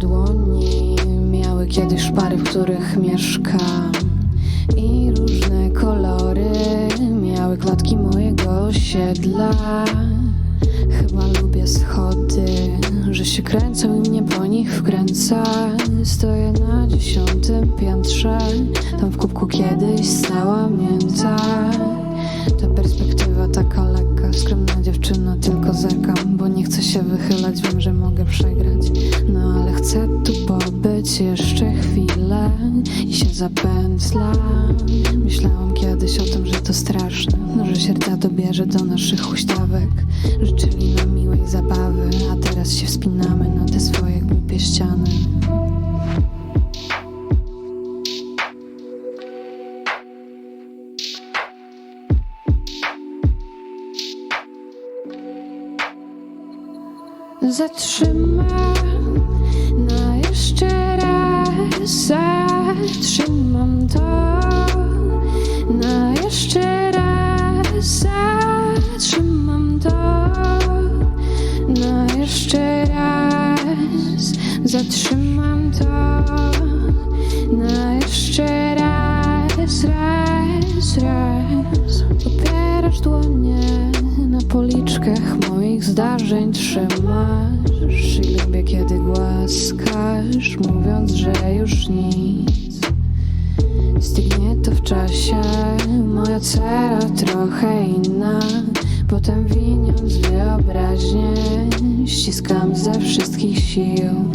dłoni. Miały kiedyś szpary, w których mieszkam. I różne kolory. Miały klatki mojego osiedla. Chyba lubię schody, że się kręcą i mnie po nich wkręca. Stoję na dziesiątym piętrze, tam w kubku kiedyś stała mięta. Ta perspektywa taka lekka, skromna chcę się wychylać, wiem, że mogę przegrać. No ale chcę tu pobyć jeszcze chwilę i się zapętlam Myślałam kiedyś o tym, że to straszne no, Że sierca dobierze do naszych huśtawek Życzyli nam miłej zabawy A teraz się wspinamy na te swoje głupie ściany Zatrzymam na jeszcze raz Zatrzymam to. Na jeszcze raz Zatrzymam to. Na jeszcze raz Zatrzymam to. Na policzkach moich zdarzeń trzymasz I lubię kiedy głaskasz Mówiąc, że już nic. Stygnie to w czasie Moja cera trochę inna. Potem winiąc wyobraźnię Ściskam ze wszystkich sił